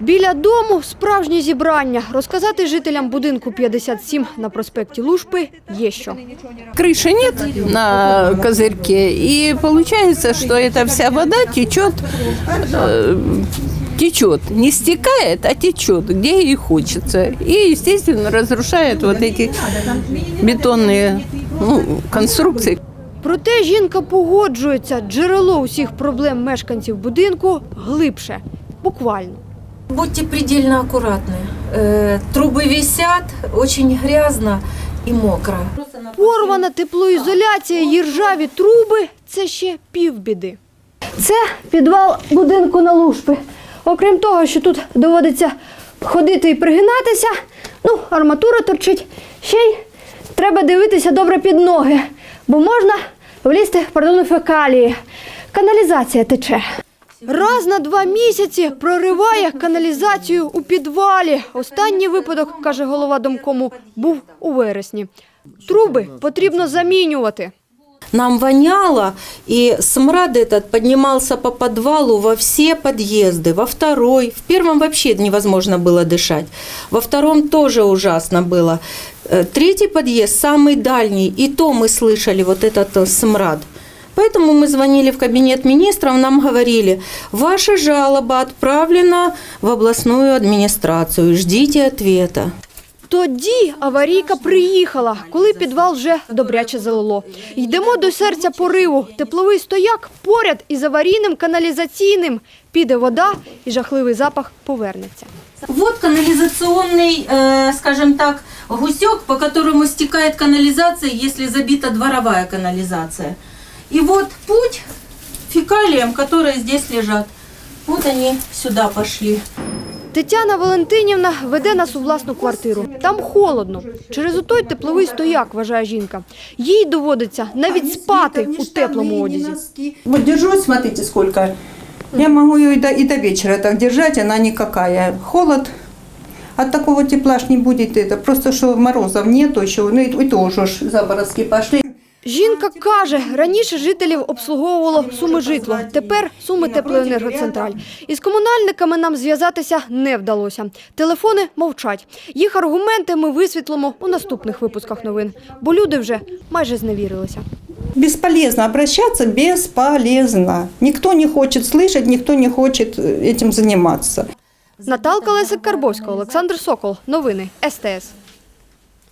Біля дому справжнє зібрання. Розказати жителям будинку 57 на проспекті Лушпи є що. Крыши нет на козырьке, и получается, что эта вся вода течет, э, течет, не стекает, а течет, где ей хочется. И, естественно, разрушает вот эти бетонные ну, конструкции. Проте жінка погоджується, джерело усіх проблем мешканців будинку глибше, буквально. Будьте предельно аккуратны. Э, Трубы висят, очень грязно и мокро. Порвана теплоізоляція, і ржаві труби це ще півбіди. Це підвал будинку на Лушпи. Окрім того, що тут доводиться ходити і пригинатися, ну, арматура торчить, ще й треба дивитися добре під ноги, бо можна влізти пардон, у фекалії. Каналізація тече. Раз на два місяці прориває каналізацію у підвалі. Останній випадок, каже голова домкому, був у вересні. Труби потрібно замінювати. Нам воняло, и смрад этот поднимался по подвалу во все подъезды. Во второй, в первом вообще невозможно было дышать. Во втором тоже ужасно было. Э, Третий подъезд, самый дальний, и то мы слышали вот этот э, смрад. Поэтому мы звонили в кабинет министров, нам говорили, ваша жалоба отправлена в областную администрацию, ждите ответа. Тоді аварійка приїхала, коли підвал вже добряче залило. Йдемо до серця пориву. Тепловий стояк поряд із аварійним каналізаційним. Піде вода і жахливий запах повернеться. Вот канализационный, э, скажем так, гусек, по которому стекает канализация, если забита дворовая канализация. И вот путь фекалиям, которые здесь лежат. Вот они сюда пошли. Тетяна Валентинівна веде нас у власну квартиру. Там холодно. Через отой тепловий стояк, вважає жінка. Їй доводиться навіть спати у теплому одязі. Вот держусь, смотрите, сколько. Я могу ее и до, и до вечера так держать, она никакая. Холод, от такого тепла ж не будет это. Просто что морозов нету еще, ну и, и тоже ж заморозки пошли. Жінка каже, раніше жителів обслуговувало Суми житло, тепер Суми теплоенергоцентраль. Із комунальниками нам зв'язатися не вдалося. Телефони мовчать. Їх аргументи ми висвітлимо у наступних випусках новин, бо люди вже майже зневірилися. Бесполезно обращаться, бесполезно. Никто не хочет слышать, никто не хочет э, этим заниматься. Наталка Лесик Карбовська, Олександр Сокол. Новини СТС.